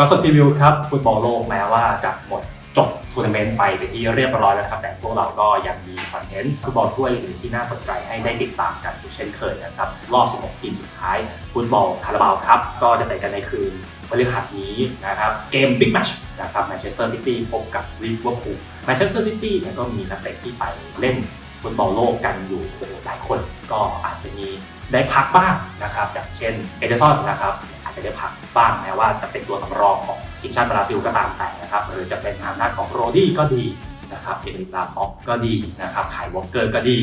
ก็สดรีวิวครับฟุตบอลโลกแม้ว่าจะหมดจบทัวร์นาเมนต์ไปไปที่เรียบร้อยแล้วนะครับ แต่พวกเราก็ยังมีคอนเทนต์ฟุตบอลถ้วยอื่นที่น่าสนใจให้ได้ติดตามกันอยู่เช่นเคยนะครับ รอบ 16 ทีมสุดท้ายฟุตบอลคาราบาวครับ ก็จะเตะกันในคืนพฤหัสนี้นะครับ เกมบิ๊กแมชนะครับแมนเชสเตอร์ซิตี้พบกับลิเวอร์พูลแมนเชสเตอร์ซิตี้เนี่ยก็มีนักเตะที่ไปเล่นฟุตบอลโลกกันอยู่หหลายคนก็อาจจะมีได้พักบ้างนะครับอย่างเช่นเอเดอร์ซอนนะครับอาจจะได้พัก บ้างแม้ว่าจะเป็นตัวสำรองของทีมชาติบราซิลก็ตามแต่นะครับหรือจะเป็นทางด้านของโรดี้ก็ดีนะครับเอริกลาพ็อกก็ดีนะครับไขายวอลเกอร์ก็ดี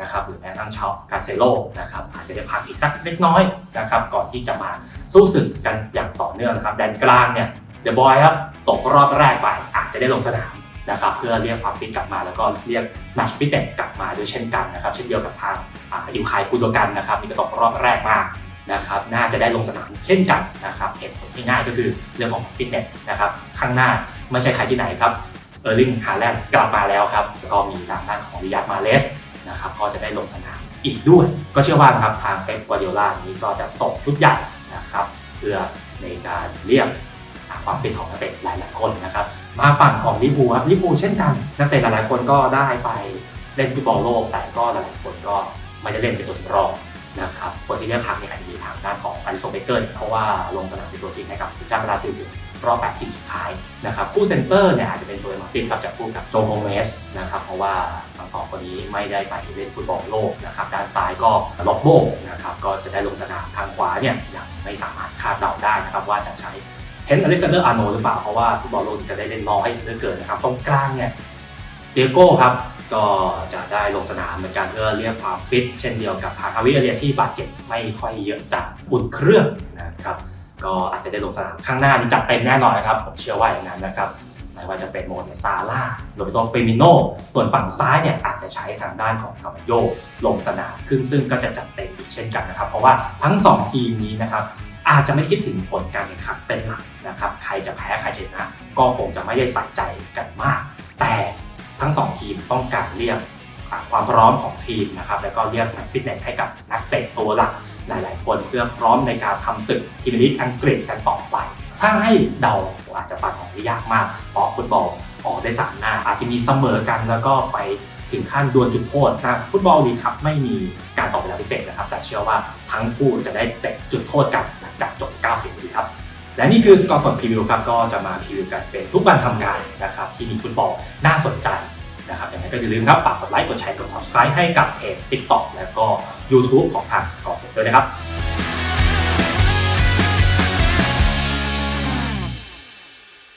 นะครับหรือแม้กระทั่งชาวกาเซโลนะครับอาจจะได้พักอีกสักเล็กน้อยนะครับก่อนที่จะมาสู้ศึกกันอย่างต่อเนื่องนะครับแดนกลางเนี่ยเดอะบอยครับตกรอบแรกไปอาจจะได้ลงสนามนะครับเพื่อเรียกความฟิตกลับมาแล้วก็เรียกแมชฟิตเนสกลับมาด้วยเช่นกันนะครับเช่นเดียวกับทางอิวคายกุโดกันนะครับนี่ก็ตกรอบแรกมา นะครับน่าจะได้ลงสนามเช่นกันนะครับเหตุผลที่ง่ายก็คือเรื่องของฟิตเนสนะครับข้างหน้าไม่ใช่ใครที่ไหนครับเออร์ลิงฮาแลนด์กลับมาแล้วครับแล้วก็มีทางด้านของริยาดมาเลสนะครับก็จะได้ลงสนามอีกด้วย ก็เชื่อว่านะครับทางเป๊ปกัวเดียล่านี้ก็จะส่งชุดใหญ่นะครับเพื่อในการเรียกหาความเป็นของนักเตะหลาย ๆ คนนะครับมาฝั่งของลิเวอร์พูลครับลิเวอร์พูลเช่นกันนักเตะหลาย ๆ คนก็ได้ไปเล่นฟุตบอลโลกแต่ก็หลาย ๆ คนก็ไม่ได้เล่นเป็นตัวสำรองนะครับ คนที่ได้พักเนี่ยอาจจะมีทางด้านของอาริโซเบเกอร์เพราะว่าลงสนามเป็นตัวจริงให้กับทีมชาติบราซิลถึงรอบ 8 ทีมสุดท้ายนะครับคู่เซนเตอร์เนี่ยอาจจะเป็นโจเอลมาร์ตินครับจะพูดกับโจโฮเมสนะครับเพราะว่าทั้งสองคนนี้ไม่ได้ไปเล่นฟุตบอลโลกนะครับด้านซ้ายก็ล็อบโบนะครับก็จะได้ลงสนามทางขวาเนี่ยยังไม่สามารถคาดเดาได้นะครับว่าจะใช้เทนอเล็กซานเดอร์อาร์โนหรือเปล่าเพราะว่าฟุตบอลโลกจะได้เล่นน้อยเหลือเกินนะครับตรงกลางเนี่ยเดียโก้ครับ ก็จะได้ลงสนามเหมือนกันเพื่อเรียกความฟิตเช่นเดียวกับทางฮาวิเอเลียที่บาดเจ็บไม่ค่อยเยอะจากอุ่นเครื่องนะครับก็อาจจะได้ลงสนามข้างหน้านี่จัดเต็มแน่นอนนะครับ ผมเชื่อว่าอย่างนั้นนะครับไม่ว่าจะเป็นโมเนซาร่าโรเบโตเฟมิโนส่วนฝั่งซ้ายเนี่ยอาจจะใช้ทางด้านของกามาโยลงสนามขึ้นซึ่งก็จะจัดเต็มเช่นกันนะครับ เพราะว่าทั้ง 2 ทีมนี้นะครับอาจจะไม่คิดถึงผลการแข่งขันเป็นหลักนะครับ ใครจะแพ้ใครชนะก็คงจะไม่ได้ใส่ใจกันมาก แต่ ทั้งสองทีมต้องการเรียกความพร้อมของทีมนะครับแล้วก็เรียกนักฟิตเนสให้กับนักเตะตัวหลักหลาย ๆ คนเพื่อพร้อมในการทำศึกพรีเมียร์ลีกอังกฤษกันต่อไป ถ้าให้เดาอาจจะฟันออกได้ยากมากเพราะฟุตบอลออกได้สามหน้า อาจจะมีเสมอกันแล้วก็ไปถึงขั้นดวลจุดโทษนะฟุตบอลลีกครับไม่มีการต่อเวลาพิเศษนะครับ แต่เชื่อว่าทั้งคู่จะได้เตะจุดโทษกันหลังจากจบ 90นาทีครับ และนี่คือสกอร์สดพรีวิวครับก็จะมาพรีวิวกันเป็นทุกวันทำการนะครับที่มีฟุตบอลน่าสนใจนะครับยังไงก็อย่าลืมครับฝากกดไลค์กดแชร์กด subscribe ให้กับเพจ TikTok แล้วก็ YouTube ของทางสกอร์สดด้วยนะครับ